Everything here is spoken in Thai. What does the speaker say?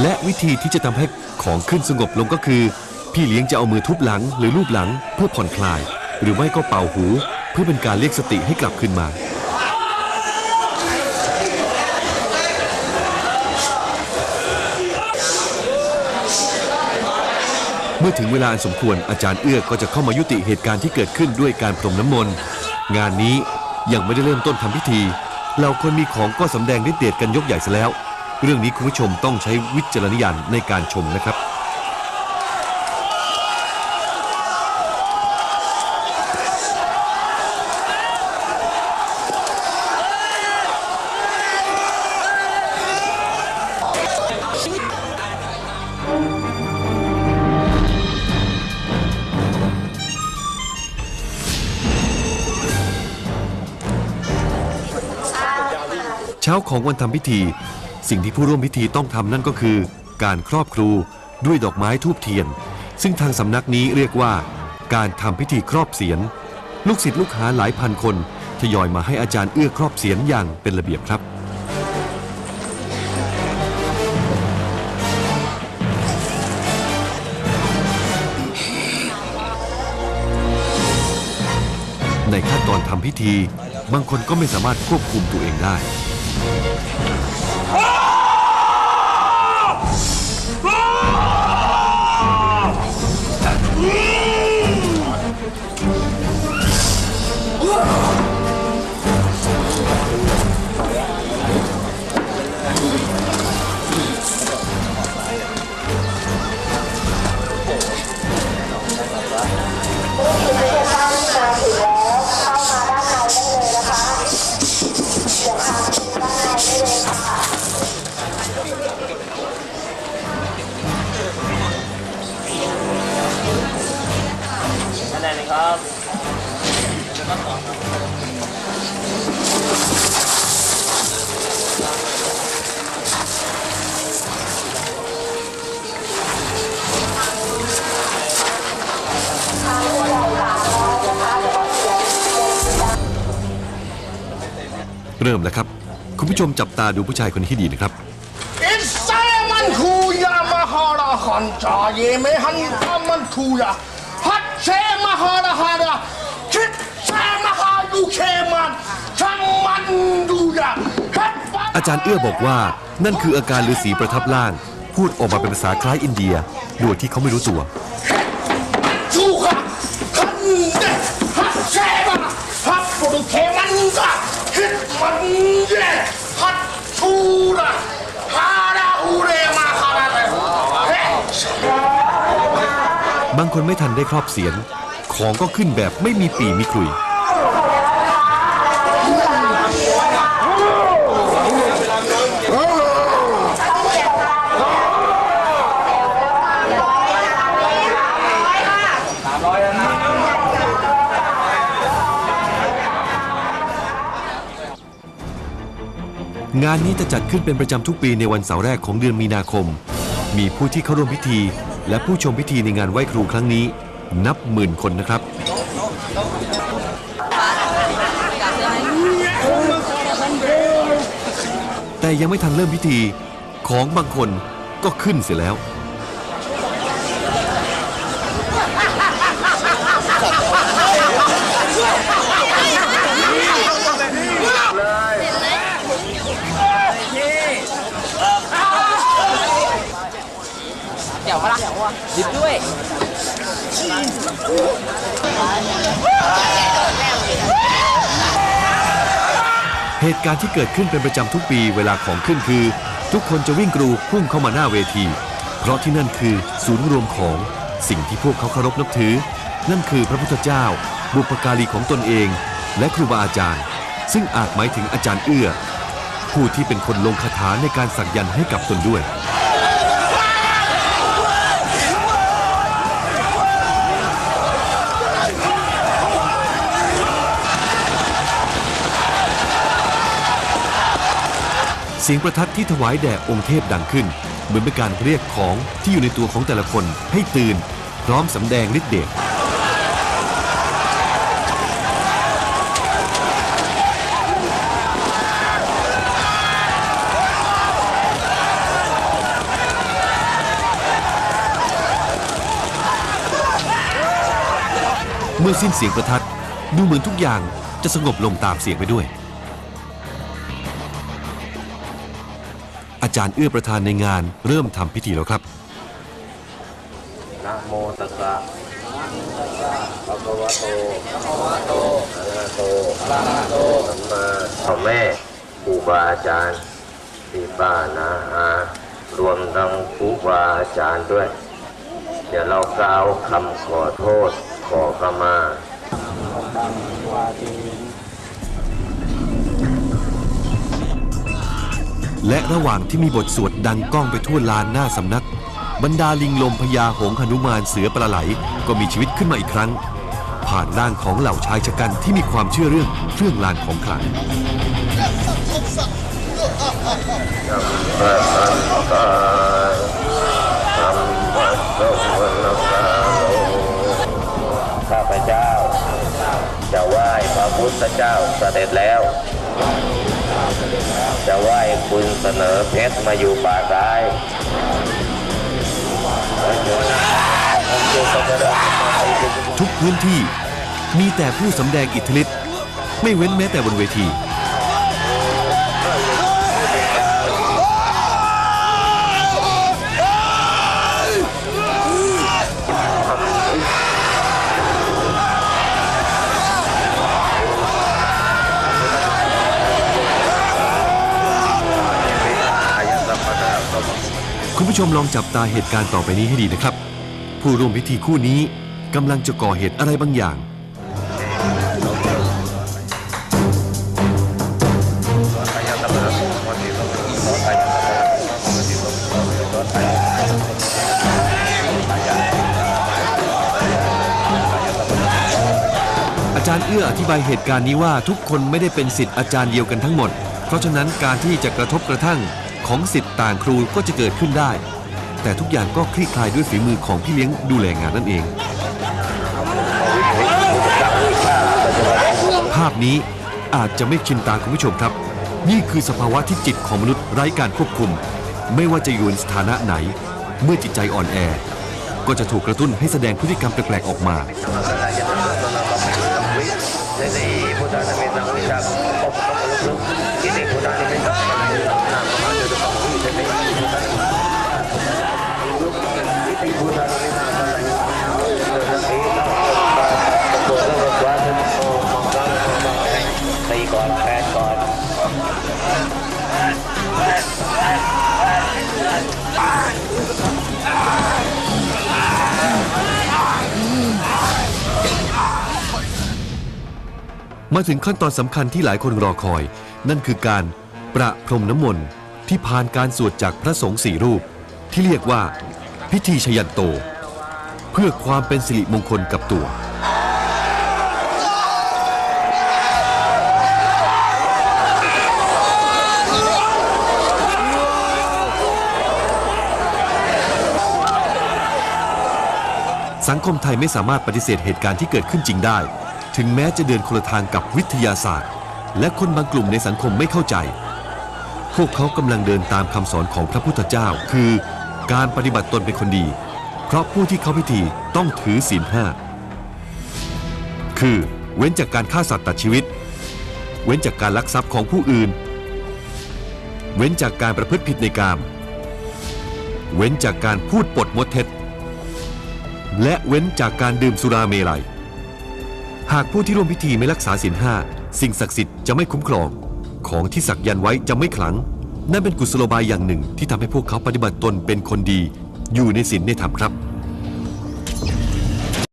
และวิธีที่จะทำให้ของขึ้นสงบลงก็คือ พี่เลี้ยงจะเอามือทุบหลังหรือลูบหลังเพื่อผ่อนคลาย หรือไม่ก็เป่าหู เพื่อเป็นการเรียกสติให้กลับคืนมา เมื่อถึงเวลาอันสมควรอาจารย์เอื้อก็จะเข้ามายุติเหตุการณ์ที่เกิดขึ้นด้วยการพรมน้ำมนต์งานนี้ยังไม่ได้เริ่มต้นทำพิธี เราคนมีของก็สำแดงฤทธิ์เดชกันยกใหญ่ซะแล้ว เรื่องนี้คุณผู้ชมต้องใช้วิจารณญาณในการชมนะครับ เช้าของวันทำพิธี สิ่งที่ผู้ร่วมพิธีต้องทำนั่นก็คือ การครอบครูด้วยดอกไม้ทูบเทียน ซึ่งทางสำนักนี้เรียกว่า การทำพิธีครอบเสียน ลูกศิษย์ลูกหาหลายพันคนทยอยมาให้อาจารย์เอื้อครอบเสียนอย่างเป็นระเบียบครับในขั้นตอนทำพิธี บางคนก็ไม่สามารถควบคุมตัวเองได้ ค เริ่มแล้วครับ คุณผู้ชมจับตาดูผู้ชายคนนี้ให้ดีนะครับ อิสามันคูยามหาราหันจาเยเมหันตามันคูยาฮัตเชมหาราฮาราคิดเชมหายูเคมันช่างมันดูยาฮัตฟันอาจารย์เอื้อบอกว่านั่นคืออาการฤาษีประทับร่าง พูดออกมาเป็นภาษาคล้ายอินเดีย โดยที่เขาไม่รู้ตัวจูกะฮันเดฮัตเชมาฮัตปุรุเคมันกะคิดมันเยฮัตชูระฮาราฮูเรมาฮาราเรเฮ้ บาง คนไม่ทันได้ครอบเสียน ของก็ขึ้นแบบไม่มีปีมีคลุย งานนี้จะจัดขึ้นเป็นประจำทุกปีในวันเสาร์แรกของเดือนมีนาคม มีผู้ที่เข้าร่วมพิธี และผู้ชมพิธีในงานไหว้ครูครั้งนี้ นับหมื่นคนนะครับ แต่ยังไม่ทันเริ่มพิธีของบางคนก็ขึ้นเสียแล้ว เดี๋ยวมาละหยิบด้วยเหตุการณ์ที่เกิดขึ้นเป็นประจำทุกปีเวลาของขึ้นคือ ทุกคนจะวิ่งกรูพุ่งเข้ามาหน้าเวที เพราะที่นั่นคือศูนย์รวมของสิ่งที่พวกเขาเคารพนับถือ นั่นคือพระพุทธเจ้า บุปการีของตนเอง และครูบาอาจารย์ ซึ่งอาจหมายถึงอาจารย์เอื้อ ผู้ที่เป็นคนลงคาถาในการสักยันต์ให้กับตนด้วย เสียงประทัดที่ถวายแด่องค์เทพดังขึ้น เหมือนเป็นการเรียกของที่อยู่ในตัวของแต่ละคนให้ตื่น พร้อมสำแดงฤทธิ์เดชเมื่อสิ้นเสียงประทัดดูเหมือนทุกอย่างจะสงบลงตามเสียงไปด้วย จารย์เอื้อประธานในงานเริ่มทำพิธีแล้วครับนะโมตัสสะภะคะวะโตอะระหะโตสัมมาพ่อแม่ครูบาอาจารย์พี่ป้านาอารวมทั้งครูบาอาจารย์ด้วย เดี๋ยวเรากล่าวคำขอโทษขอขมา และระหว่างที่มีบทสวดดังก้องไปทั่วลานหน้าสำนัก บรรดาลิงลมพญาหงหนุมานเสือปลาไหล ก็มีชีวิตขึ้นมาอีกครั้ง ผ่านร่างของเหล่าชายชะกันที่มีความเชื่อเรื่องเครื่องลานของขลังพระสันตาธรรมะสวนกาโลข้าพเจ้า จะไหว้พระพุทธเจ้าเสด็จแล้ว จะไหว้คุณเสนอเพชรมาอยู่ป่าซ้ายทุกพื้นที่มีแต่ผู้สำแดงอิทธิฤทธิ์ไม่เว้นแม้แต่บนเวที ผู้ชมลองจับตาเหตุการณ์ต่อไปนี้ให้ดีนะครับ ผู้ร่วมพิธีคู่นี้กำลังจะก่อเหตุอะไรบางอย่าง อาจารย์เอื้ออธิบายเหตุการณ์นี้ว่าทุกคนไม่ได้เป็นสิทธิ์อาจารย์เดียวกันทั้งหมด เพราะฉะนั้นการที่จะกระทบกระทั่ง ของสิทธิ์ต่างครูก็จะเกิดขึ้นได้ แต่ทุกอย่างก็คลี่คลายด้วยฝีมือของพี่เลี้ยงดูแลงานนั่นเอง ภาพนี้อาจจะไม่ชินตาคุณผู้ชมครับ นี่คือสภาวะที่จิตของมนุษย์ไร้การควบคุม ไม่ว่าจะอยู่ในสถานะไหน เมื่อจิตใจอ่อนแอ ก็จะถูกกระตุ้นให้แสดงพฤติกรรมแปลกๆออกมาตี มาถึงขั้นตอนสำคัญที่หลายคนรอคอย นั่นคือการประพรมน้ำมนต์ที่ผ่านการสวดจากพระสงฆ์สี่รูป ที่เรียกว่า พิธีชยันโต เพื่อความเป็นสิริมงคลกับตัว สังคมไทยไม่สามารถปฏิเสธเหตุการณ์ที่เกิดขึ้นจริงได้ ถึงแม้จะเดินคนละทางกับวิทยาศาสตร์ และคนบางกลุ่มในสังคมไม่เข้าใจ พวกเขากำลังเดินตามคำสอนของพระพุทธเจ้า คือ การปฏิบัติตนเป็นคนดี เพราะผู้ที่เข้าพิธีต้องถือศีลห้าคือเว้นจากการฆ่าสัตว์ตัดชีวิต เว้นจากการลักทรัพย์ของผู้อื่น เว้นจากการประพฤติผิดในกาม เว้นจากการพูดปดมดเท็จ และเว้นจากการดื่มสุราเมลัย หากผู้ที่ร่วมพิธีไม่รักษาศีลห้าสิ่งศักดิ์สิทธิ์จะไม่คุ้มครอง ของที่สักยันไว้จะไม่ขลัง นั่นเป็นกุศโลบายอย่างหนึ่งที่ทำให้พวกเขาปฏิบัติตนเป็นคนดี อยู่ในศีลในธรรมครับ